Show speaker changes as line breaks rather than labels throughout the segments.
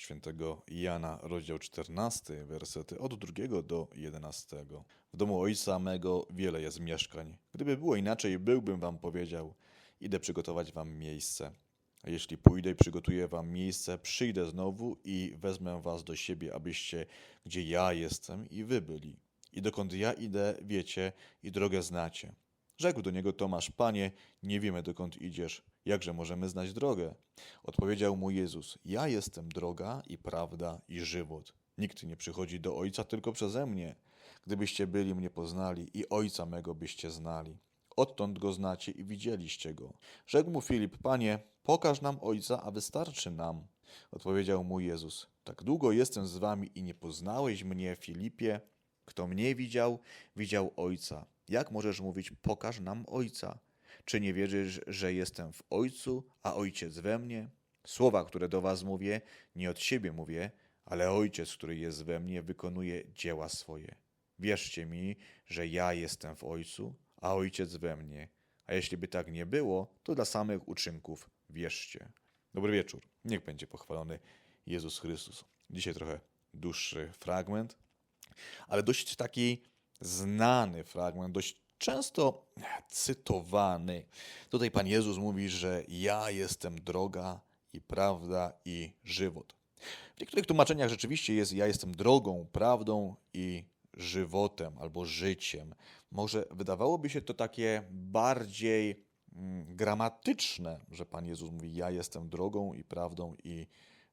świętego Jana, rozdział 14, wersety od 2 do 11. W domu ojca mego wiele jest mieszkań. Gdyby było inaczej, byłbym wam powiedział, idę przygotować wam miejsce. A jeśli pójdę i przygotuję wam miejsce, przyjdę znowu i wezmę was do siebie, abyście, gdzie ja jestem, i wy byli. I dokąd ja idę, wiecie i drogę znacie. Rzekł do niego Tomasz, Panie, nie wiemy dokąd idziesz, jakże możemy znać drogę? Odpowiedział mu Jezus, ja jestem droga i prawda i żywot. Nikt nie przychodzi do Ojca tylko przeze mnie. Gdybyście byli mnie poznali i Ojca mego byście znali. Odtąd go znacie i widzieliście go. Rzekł mu Filip, Panie, pokaż nam Ojca, a wystarczy nam. Odpowiedział mu Jezus, tak długo jestem z wami i nie poznałeś mnie, Filipie? Kto mnie widział, widział Ojca. Jak możesz mówić, pokaż nam Ojca? Czy nie wierzysz, że jestem w Ojcu, a Ojciec we mnie? Słowa, które do was mówię, nie od siebie mówię, ale Ojciec, który jest we mnie, wykonuje dzieła swoje. Wierzcie mi, że ja jestem w Ojcu, a Ojciec we mnie. A jeśli by tak nie było, to dla samych uczynków wierzcie. Dobry wieczór. Niech będzie pochwalony Jezus Chrystus. Dzisiaj trochę dłuższy fragment, ale dość taki znany fragment, dość często cytowany. Tutaj Pan Jezus mówi, że ja jestem droga i prawda i żywot. W niektórych tłumaczeniach rzeczywiście jest ja jestem drogą, prawdą i żywotem albo życiem. Może wydawałoby się to takie bardziej mm, gramatyczne, że Pan Jezus mówi ja jestem drogą i prawdą i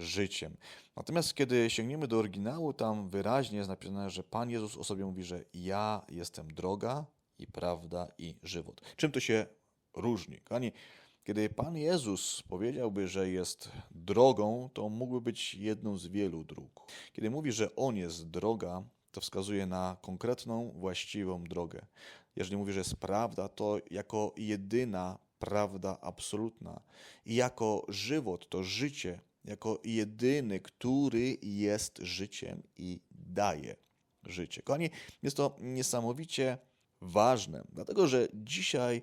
życiem. Natomiast kiedy sięgniemy do oryginału, tam wyraźnie jest napisane, że Pan Jezus o sobie mówi, że ja jestem droga i prawda i żywot. Czym to się różni? Kochani, kiedy Pan Jezus powiedziałby, że jest drogą, to mógłby być jedną z wielu dróg. Kiedy mówi, że On jest droga, to wskazuje na konkretną, właściwą drogę. Jeżeli mówi, że jest prawda, to jako jedyna prawda absolutna. I jako żywot, to życie, jako jedyny, który jest życiem i daje życie. Kochani, jest to niesamowicie ważne, dlatego że dzisiaj,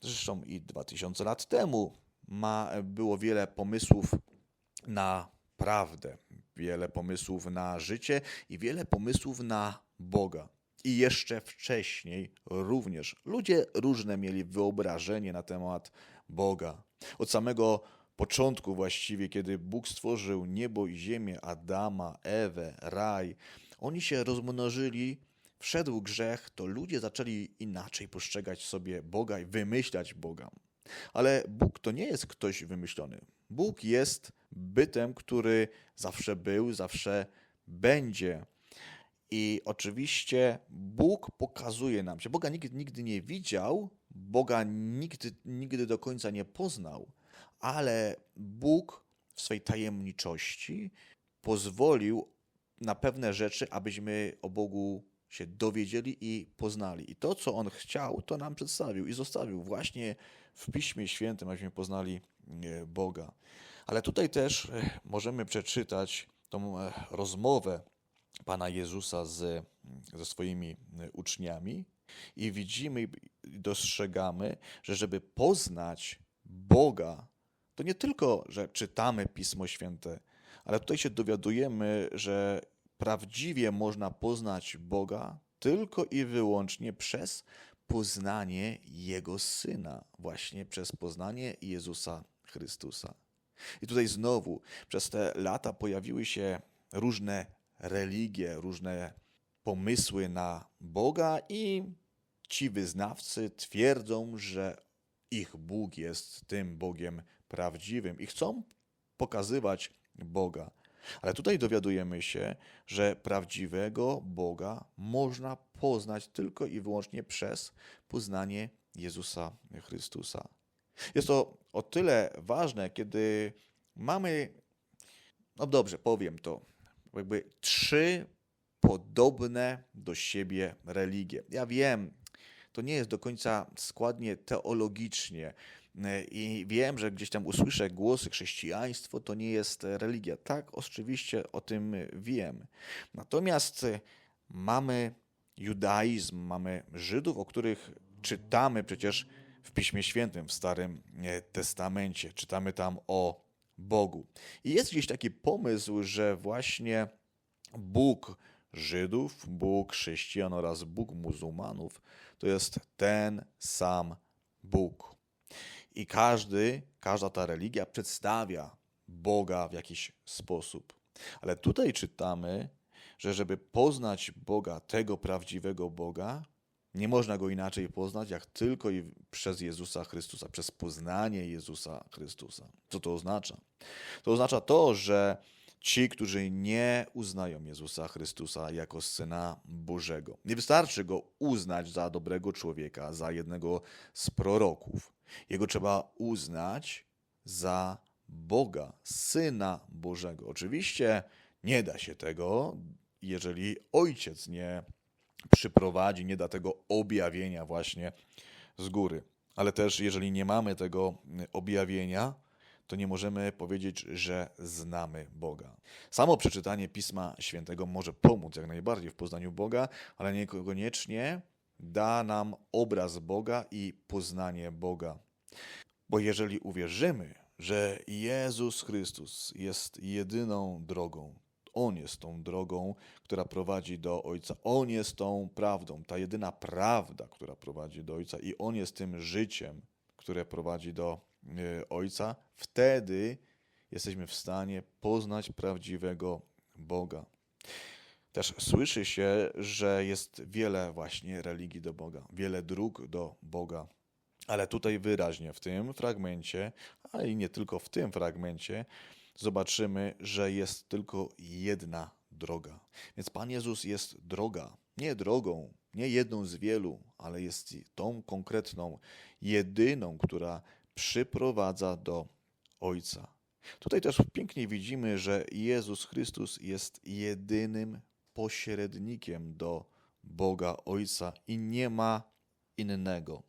zresztą i 2000 lat temu, ma, było wiele pomysłów na prawdę, wiele pomysłów na życie i wiele pomysłów na Boga. I jeszcze wcześniej również ludzie różne mieli wyobrażenie na temat Boga. Od samego początku właściwie, kiedy Bóg stworzył niebo i ziemię, Adama, Ewę, raj, oni się rozmnożyli, wszedł grzech, to ludzie zaczęli inaczej postrzegać sobie Boga i wymyślać Boga. Ale Bóg to nie jest ktoś wymyślony. Bóg jest bytem, który zawsze był, zawsze będzie. I oczywiście Bóg pokazuje nam się. Boga nikt nigdy nie widział, Boga nigdy, nigdy do końca nie poznał, ale Bóg w swej tajemniczości pozwolił na pewne rzeczy, abyśmy o Bogu się dowiedzieli i poznali. I to, co On chciał, to nam przedstawił i zostawił właśnie w Piśmie Świętym, abyśmy poznali e, Boga. Ale tutaj też e, możemy przeczytać tą e, rozmowę Pana Jezusa z, ze swoimi uczniami i widzimy dostrzegamy, że żeby poznać Boga, to nie tylko, że czytamy Pismo Święte, ale tutaj się dowiadujemy, że prawdziwie można poznać Boga tylko i wyłącznie przez poznanie Jego Syna, właśnie przez poznanie Jezusa Chrystusa. I tutaj znowu przez te lata pojawiły się różne religie, różne pomysły na Boga i ci wyznawcy twierdzą, że ich Bóg jest tym Bogiem prawdziwym i chcą pokazywać Boga. Ale tutaj dowiadujemy się, że prawdziwego Boga można poznać tylko i wyłącznie przez poznanie Jezusa Chrystusa. Jest to o tyle ważne, kiedy mamy, no dobrze, powiem to, jakby trzy podobne do siebie religie. Ja wiem, to nie jest do końca składnie teologicznie. I wiem, że gdzieś tam usłyszę głosy chrześcijaństwo to nie jest religia. Tak, oczywiście o tym wiem. Natomiast mamy judaizm, mamy Żydów, o których czytamy przecież w Piśmie Świętym, w Starym Testamencie. Czytamy tam o Bogu. I jest gdzieś taki pomysł, że właśnie Bóg Żydów, Bóg chrześcijan oraz Bóg muzułmanów to jest ten sam Bóg. I każdy, każda ta religia przedstawia Boga w jakiś sposób. Ale tutaj czytamy, że żeby poznać Boga, tego prawdziwego Boga, nie można go inaczej poznać, jak tylko przez Jezusa Chrystusa, przez poznanie Jezusa Chrystusa. Co to oznacza? To oznacza to, że ci, którzy nie uznają Jezusa Chrystusa jako Syna Bożego, nie wystarczy go uznać za dobrego człowieka, za jednego z proroków. Jego trzeba uznać za Boga, Syna Bożego. Oczywiście nie da się tego, jeżeli ojciec nie przyprowadzi, nie da tego objawienia właśnie z góry. Ale też, jeżeli nie mamy tego objawienia, to nie możemy powiedzieć, że znamy Boga. Samo przeczytanie Pisma Świętego może pomóc jak najbardziej w poznaniu Boga, ale niekoniecznie da nam obraz Boga i poznanie Boga. Bo jeżeli uwierzymy, że Jezus Chrystus jest jedyną drogą, On jest tą drogą, która prowadzi do Ojca, On jest tą prawdą, ta jedyna prawda, która prowadzi do Ojca, i On jest tym życiem, które prowadzi do Ojca, wtedy jesteśmy w stanie poznać prawdziwego Boga. Też słyszy się, że jest wiele właśnie religii do Boga, wiele dróg do Boga. Ale tutaj wyraźnie w tym fragmencie, a i nie tylko w tym fragmencie, zobaczymy, że jest tylko jedna droga. Więc Pan Jezus jest droga, nie drogą, nie jedną z wielu, ale jest tą konkretną, jedyną, która przyprowadza do Ojca. Tutaj też pięknie widzimy, że Jezus Chrystus jest jedynym pośrednikiem do Boga Ojca i nie ma innego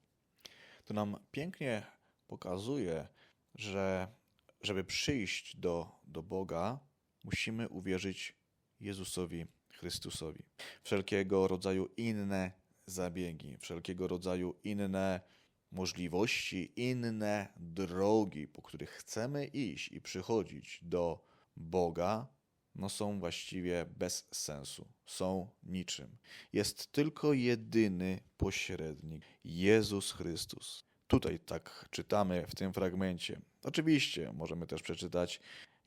to nam pięknie pokazuje, że żeby przyjść do, do Boga, musimy uwierzyć Jezusowi Chrystusowi. Wszelkiego rodzaju inne zabiegi, wszelkiego rodzaju inne możliwości, inne drogi, po których chcemy iść i przychodzić do Boga, no są właściwie bez sensu, są niczym. Jest tylko jedyny pośrednik Jezus Chrystus. Tutaj tak czytamy w tym fragmencie. Oczywiście możemy też przeczytać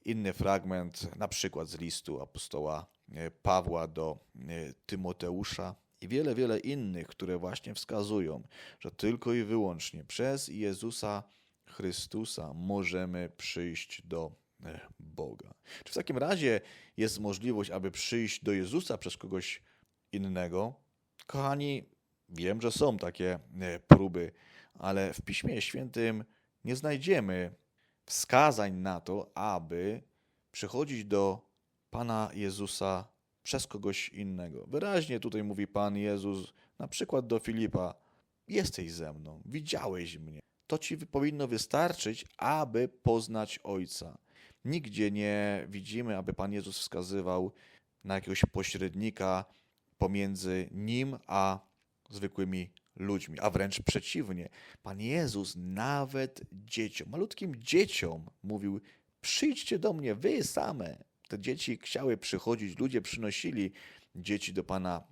inny fragment, na przykład z listu apostoła e, Pawła do e, Tymoteusza i wiele, wiele innych, które właśnie wskazują, że tylko i wyłącznie przez Jezusa Chrystusa możemy przyjść do E, Boga. Czy w takim razie jest możliwość, aby przyjść do Jezusa przez kogoś innego? Kochani, wiem, że są takie e, próby, ale w Piśmie Świętym nie znajdziemy wskazań na to, aby przychodzić do Pana Jezusa przez kogoś innego. Wyraźnie tutaj mówi Pan Jezus, na przykład do Filipa: Jesteś ze mną, widziałeś mnie. To ci powinno wystarczyć, aby poznać Ojca. Nigdzie nie widzimy, aby Pan Jezus wskazywał na jakiegoś pośrednika pomiędzy nim a zwykłymi ludźmi, a wręcz przeciwnie. Pan Jezus nawet dzieciom, malutkim dzieciom mówił: Przyjdźcie do mnie, wy same. Te dzieci chciały przychodzić, ludzie przynosili dzieci do Pana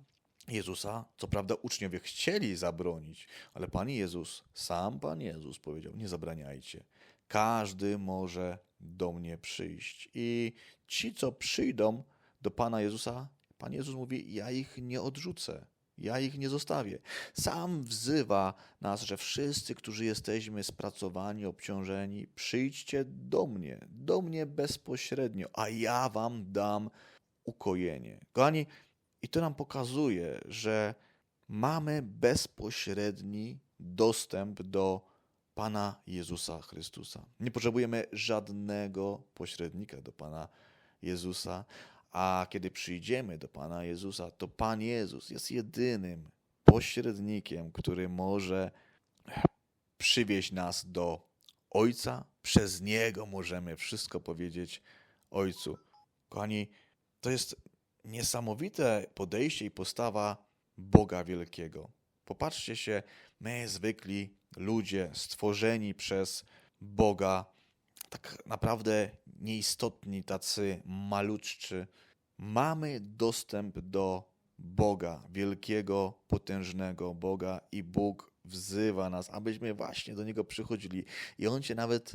Jezusa. Co prawda uczniowie chcieli zabronić, ale Pan Jezus, sam Pan Jezus powiedział: Nie zabraniajcie. Każdy może do mnie przyjść. I ci, co przyjdą do Pana Jezusa, Pan Jezus mówi: Ja ich nie odrzucę. Ja ich nie zostawię. Sam wzywa nas, że wszyscy, którzy jesteśmy spracowani, obciążeni, przyjdźcie do mnie, do mnie bezpośrednio, a ja wam dam ukojenie. Kochani, i to nam pokazuje, że mamy bezpośredni dostęp do Pana Jezusa Chrystusa. Nie potrzebujemy żadnego pośrednika do Pana Jezusa, a kiedy przyjdziemy do Pana Jezusa, to Pan Jezus jest jedynym pośrednikiem, który może przywieźć nas do Ojca. Przez Niego możemy wszystko powiedzieć Ojcu. Kochani, to jest niesamowite podejście i postawa Boga Wielkiego. Popatrzcie się, my zwykli ludzie stworzeni przez Boga, tak naprawdę nieistotni, tacy malutczy, mamy dostęp do Boga, wielkiego, potężnego Boga, i Bóg wzywa nas, abyśmy właśnie do Niego przychodzili. I On się nawet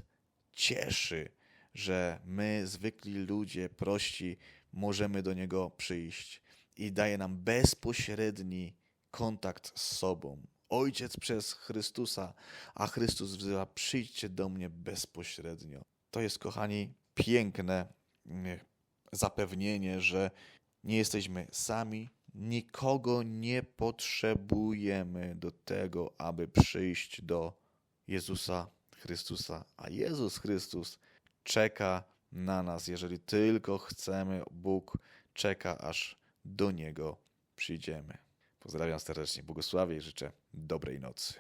cieszy, że my, zwykli ludzie, prości, możemy do Niego przyjść i daje nam bezpośredni kontakt z sobą. Ojciec przez Chrystusa, a Chrystus wzywa: przyjdźcie do mnie bezpośrednio. To jest, kochani, piękne mm, zapewnienie, że nie jesteśmy sami, nikogo nie potrzebujemy do tego, aby przyjść do Jezusa Chrystusa, a Jezus Chrystus czeka na nas, jeżeli tylko chcemy. Bóg czeka, aż do Niego przyjdziemy. Pozdrawiam serdecznie, błogosławię i życzę dobrej nocy.